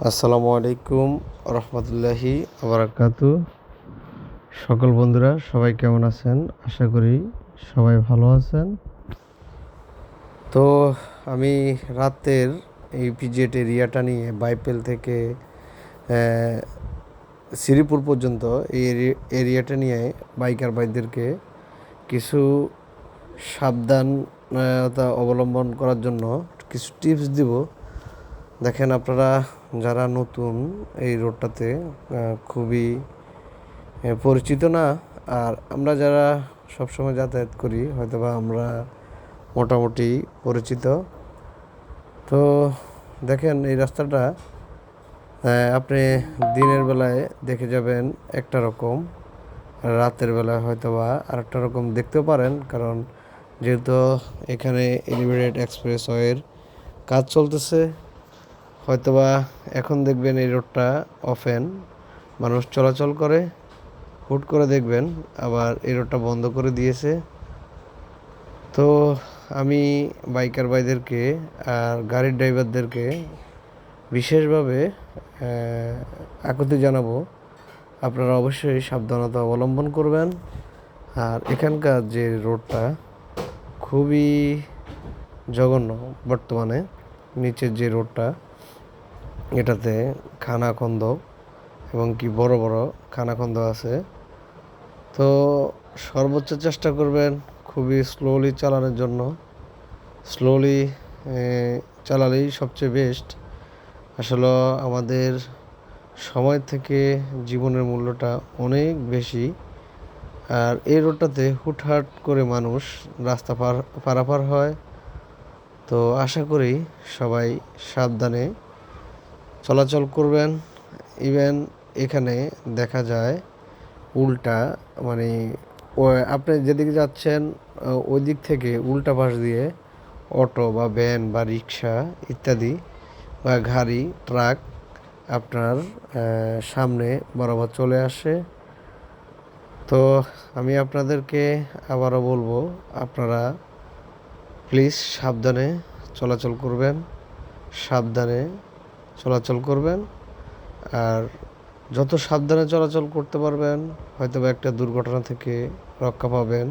আসসালামু আলাইকুম রহমতুল্লাহি আবরাকাতু। সকল বন্ধুরা, সবাই কেমন আছেন? আশা করি সবাই ভালো আছেন। তো আমি রাতের এই পিজেট এরিয়াটা নিয়ে বাইপেল থেকে শ্রীপুর পর্যন্ত এই এরি- এরিয়াটা নিয়ে বাইকার ভাইদেরকে কিছু সাবধানতা অবলম্বন করার জন্য কিছু টিপস দিব। দেখেন আপনারা যারা নতুন এই রোডটাতে খুবই পরিচিত না। আর আমরা যারা সবসময় যাতায়াত করি, হয়তোবা আমরা মোটামুটি পরিচিত। তো দেখেন এই রাস্তাটা আপনি দিনের বেলায় দেখে যাবেন একটা রকম রাতের বেলায় হয়তোবা আরেকটা রকম দেখতেও পারেন। কারণ যেহেতু এখানে এলিভেটেড এক্সপ্রেস ওয়ের কাজ চলতেছে হয়তোবা এখন দেখবেন এই রোডটা অফেন মানুষ চলাচল করে, হুট করে দেখবেন আবার এই রোডটা বন্ধ করে দিয়েছে। তো আমি বাইকার ভাইদেরকে আর গাড়ির ড্রাইভারদেরকে বিশেষভাবে আকুতি জানাব। আপনারা অবশ্যই সাবধানতা অবলম্বন করবেন। আর এখানকার যে রোডটা খুবই জঘন্য বর্তমানে, নিচের যে রোডটা। এটাতে খানাখন্দ এবং কি বড় বড় খানাখন্দ আছে। তো সর্বোচ্চ চেষ্টা করবেন খুবই স্লোলি চালানোর জন্য। স্লোলি চালালেই সবচেয়ে বেস্ট আসলে আমাদের সময় থেকে জীবনের মূল্যটা অনেক বেশি। আর এই রোডটাতে হুটহাট করে মানুষ রাস্তা পার, পারাপার হয়। তো আশা করি সবাই সাবধানে চলাচল করবেন ইভেন এখানে দেখা যায় উল্টা মানে আপনি যেদিকে যাচ্ছেন ওই দিক থেকে উল্টা পাশ দিয়ে অটো বা ভ্যান বা রিক্সা ইত্যাদি বা গাড়ি, ট্রাক আপনার সামনে বরাবর চলে আসে। তো আমি আপনাদেরকে আবারও বলব, আপনারা প্লিজ সাবধানে চলাচল করবেন, সাবধানে চলাচল করবেন, আর যত সাবধানে চলাচল করতে পারবেন হয়তো বা একটা দুর্ঘটনা থেকে রক্ষা পাবেন।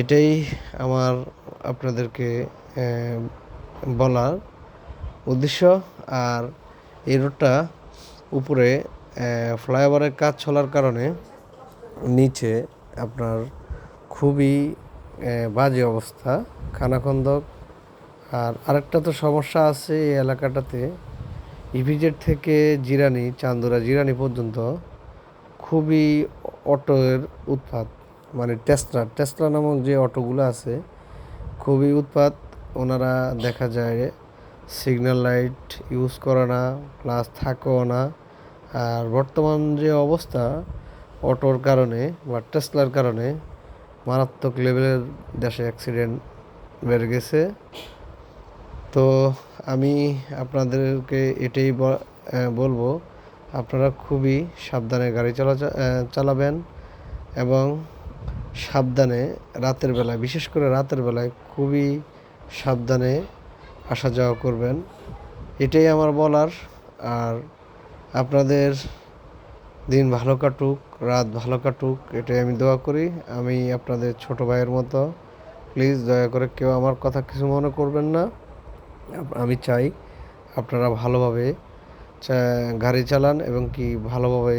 এটাই আমার আপনাদেরকে বলার উদ্দেশ্য। আর এই রোডটা উপরে ফ্লাইওভারের কাজ চলার কারণে নিচে আপনার খুবই বাজে অবস্থা। খানাখন্দক আর আরেকটা তো সমস্যা আছে এই এলাকাটাতে। ইভিজেড থেকে জিরানি, চান্দুরা জিরানি পর্যন্ত খুবই অটোর উৎপাত মানে টেসলা টেসলা নামক যে অটোগুলো আছে, খুবই উৎপাত। ওনারা দেখা যায় সিগন্যাল লাইট ইউজ করে না, প্লাস থাকেও না। আর বর্তমান যে অবস্থা অটোর কারণে বা টেসলার কারণে মারাত্মক লেভেলের দেশে অ্যাক্সিডেন্ট বেড়ে গেছে। তো আমি আপনাদেরকে এটাই বলব, আপনারা খুবই সাবধানে গাড়ি চলা চালাবেন এবং সাবধানে রাতের বেলায়, বিশেষ করে রাতের বেলায় খুবই সাবধানে আসা যাওয়া করবেন। এটাই আমার বলার। আর আপনাদের দিন ভালো কাটুক, রাত ভালো কাটুক, এটাই আমি দোয়া করি। আমি আপনাদের ছোট ভাইয়ের মতো, প্লিজ দয়া করে কেউ আমার কথা কিছু মনে করবেন না। আমি চাই আপনারা ভালোভাবে গাড়ি চালান এবং কি ভালোভাবে